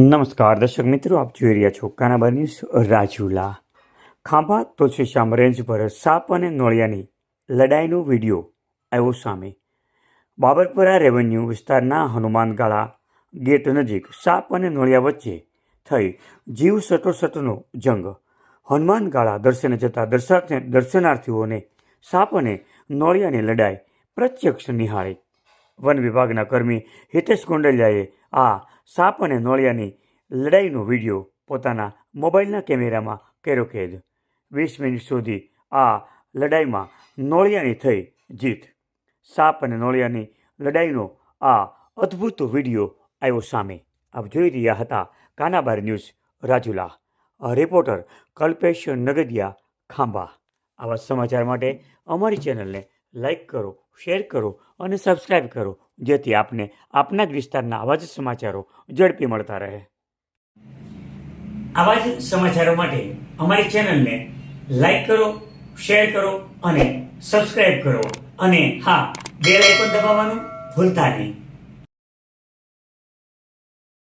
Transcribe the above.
નમસ્કાર, દર્શક મિત્રો, આપ જોઈ રહ્યા છો કાનાબા ન્યૂઝ રાજુલા. ખાંભા તુલસીશ્યામ રેન્જ પર સાપ અને નોળિયાની લડાઈનો વીડિયો આવ્યો સામે. બાબરપુરા રેવન્યુ વિસ્તારના હનુમાનગાળા ગેટ નજીક સાપ અને નોળિયા વચ્ચે થઈ જીવ સટોસટનો જંગ. હનુમાનગાળા દર્શને જતા દર્શનાર્થી દર્શનાર્થીઓને સાપ અને નોળિયાની લડાઈ પ્રત્યક્ષ નિહાળી. વન વિભાગના કર્મી હિતેશ ગોંડલિયાએ આ સાપ અને નોળિયાની લડાઈનો વીડિયો પોતાના મોબાઈલના કેમેરામાં કર્યો કેદ. વીસ મિનિટ સુધી આ લડાઈમાં નોળિયાની થઈ જીત. સાપ અને નોળિયાની લડાઈનો આ અદ્ભુત વીડિયો આવ્યો સામે. આપ જોઈ રહ્યા હતા કાનાબાર ન્યૂઝ રાજુલા. રિપોર્ટર કલ્પેશ નગદિયા ખાંભા. આવા સમાચાર માટે અમારી ચેનલને લાઈક કરો, શેર કરો અને સબસ્ક્રાઈબ કરો, જેથી આપને આપના જ વિસ્તારના આવા જ સમાચારો ઝડપી મળતા રહે. આવા જ સમાચારો માટે અમારી ચેનલને લાઇક કરો, શેર કરો અને સબસ્ક્રાઈબ કરો. અને હા, બેલ પણ દબાવવાનું ભૂલતા નહીં.